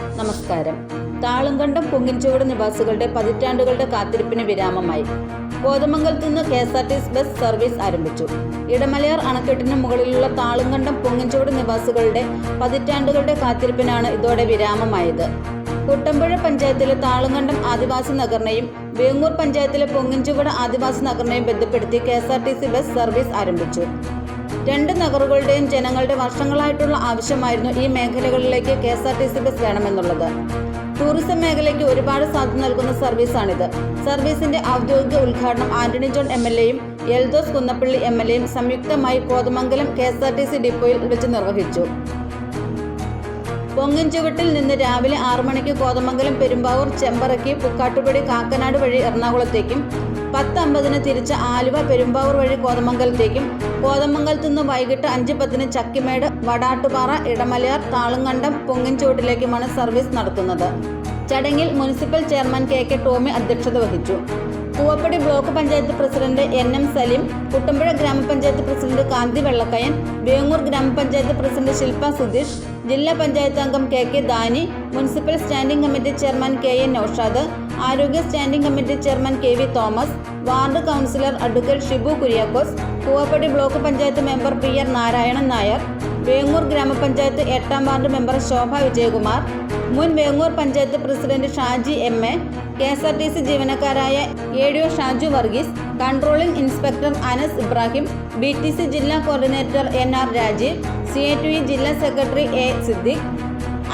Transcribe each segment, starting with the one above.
പുരസ്കാരം താളുംകണ്ടം പൊങ്ങിൻചുവട് നിവാസികളുടെ പതിറ്റാണ്ടുകളുടെ കാത്തിരിപ്പിന് വിരാമമായി. കോതമംഗലത്ത് നിന്ന് K S R T C bus service ആരംഭിച്ചു. ഇടമലയാർ അണക്കെട്ടിന് മുകളിലുള്ള താളുംകണ്ടം പൊങ്ങിൻചുവട് നിവാസികളുടെ പതിറ്റാണ്ടുകളുടെ കാത്തിരിപ്പിനാണ് ഇതോടെ വിരാമമായത്. കുട്ടമ്പുഴ പഞ്ചായത്തിലെ താളുംകണ്ടം ആദിവാസി നഗറിനെയും വേങ്ങൂർ പഞ്ചായത്തിലെ പൊങ്ങിൻചുവട് ആദിവാസി നഗറിനെയും ബന്ധപ്പെടുത്തി K S R T C bus service ആരംഭിച്ചു. രണ്ട് നഗറുകളുടെയും ജനങ്ങളുടെ വർഷങ്ങളായിട്ടുള്ള ആവശ്യമായിരുന്നു ഈ മേഖലകളിലേക്ക് K S R T C bus വേണമെന്നുള്ളത്. Tourism മേഖലയ്ക്ക് ഒരുപാട് സാധ്യത നൽകുന്ന സർവീസാണിത്. സർവീസിന്റെ ഔദ്യോഗിക ഉദ്ഘാടനം ആന്റണി ജോൺ എം എൽ എയും എൽദോസ് കുന്നപ്പള്ളി എം എൽ എയും സംയുക്തമായി Kothamangalam K S R T C ഡിപ്പോയിൽ വെച്ച് നിർവഹിച്ചു. പൊങ്ങൻചുവട്ടിൽ നിന്ന് രാവിലെ ആറു മണിക്ക് കോതമംഗലം പെരുമ്പാവൂർ ചെമ്പറക്കി പുക്കാട്ടുപടി കാക്കനാട് വഴി എറണാകുളത്തേക്കും പത്ത് അമ്പതിന് തിരിച്ച് ആലുവ പെരുമ്പാവൂർ വഴി കോതമംഗലത്തേക്കും കോതമംഗലത്ത് നിന്ന് വൈകിട്ട് അഞ്ച് പത്തിന് ചക്കിമേട് വടാട്ടുപാറ ഇടമലയാർ താളുങ്കണ്ടം പൊങ്ങിൻചുവട്ടിലേക്കുമാണ് സർവീസ് നടത്തുന്നത്. ചടങ്ങിൽ municipal chairman K K Tomy അധ്യക്ഷത വഹിച്ചു. Poovappady block panchayat president N M Saleem Kuttampuzha ഗ്രാമപഞ്ചായത്ത് പ്രസിഡന്റ് കാന്തി വെള്ളക്കയൻ വേങ്ങൂർ ഗ്രാമപഞ്ചായത്ത് പ്രസിഡന്റ് ശില്പ സുധീഷ് ജില്ലാ പഞ്ചായത്ത് അംഗം K K Dani municipal standing committee chairman K N Noushad ആരോഗ്യ standing committee chairman K V Thomas ward councillor advocate Shibu Kuriakose Poovappady block panchayat member P R Narayanan Nair Vengoor ഗ്രാമപഞ്ചായത്ത് എട്ടാം ward member Shobha Vijayakumar മുൻ Vengoor panchayat president Shaji M A K S R T C ജീവനക്കാരായ A D O Shaju Varghese controlling inspector Anas Ibrahim B T C ജില്ലാ coordinator N R Rajeev C A to ജില്ലാ secretary A Siddique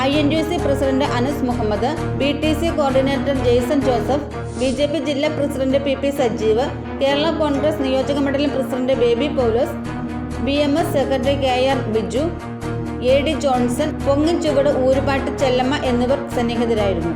I N D C president Anas Muhammad B T C coordinator Jaison Joseph B J P ജില്ലാ president P P Sajeev Kerala Congress നിയോജക മണ്ഡലം president Baby Paulose B M S secretary K R Biju A D Johnson Ponginchuvadu ഊരുപാട്ട് Chellamma എന്നിവർ സന്നിഹിതരായിരുന്നു.